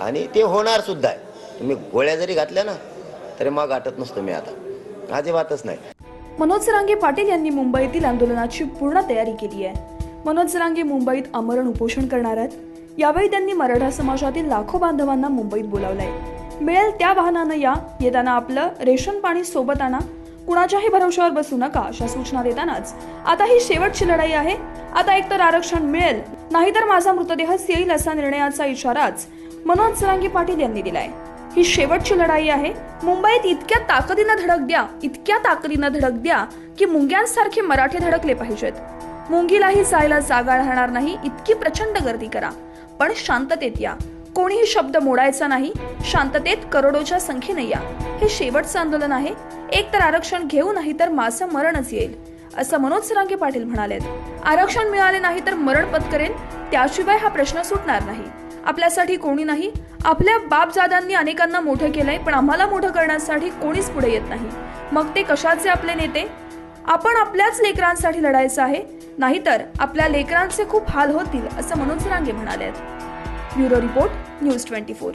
आणि ते होणार सुद्धा आहे. तुम्ही गोळ्या जरी घातल्या ना तरी मग गाठत नसतो मी आता. अजिबातच नाही. मनोज सरांगे पाटील यांनी मुंबईतील आंदोलनाची पूर्ण तयारी केली आहे. मनोज सरांगे मुंबईत आमरण उपोषण करणार आहेत. यावेळी त्यांनी मराठा समाजातील लाखो बांधवांना मुंबईत बोलावलंय. मिळेल त्या वाहनानं या येताना आपलं रेशन पाणी सोबत आणा कुणाच्याही भरवशावर बसू नका अशा सूचना देतानाच. आता ही शेवटची लढाई आहे. आता एकतर आरक्षण मिळेल नाहीतर माझा मृतदेहच येईल असा निर्णयाचा इशाराच मनोज सरांगी पाटील यांनी दिलाय. ही शेवटची लढाई आहे. मुंबईत इतक्या ताकदीनं धडक द्या इतक्या ताकदीनं धडक द्या की मुंग्यांसारखे मराठे धडकले पाहिजेत. मुंगीलाही जायला जागा राहणार नाही इतकी प्रचंड गर्दी करा. पण शांततेत या. कोणीही शब्द मोडायचा नाही शांततेत करोडोच्या संख्येने या. हे शेवटचं आंदोलन आहे. एक तर आरक्षण घेऊ नाही तर माझं मरणच येईल असं मनोज सरांगे पाटील म्हणाले आरक्षण मिळाले नाही तर मरण पत्करेन त्याशिवाय हा प्रश्न सुटणार नाही. आपल्यासाठी कोणी नाही. आपल्या बापजादांनी अनेकांना मोठं केलंय पण आम्हाला मोठं करण्यासाठी कोणीच पुढे येत नाही. मग ते कशाचे आपले नेते? आपण आपल्याच लेकरांसाठी लढायचं आहे. नाहीतर आपल्या लेकरांचे खूप हाल होतील असं मनोज रांगे म्हणाले bureau report news twenty four.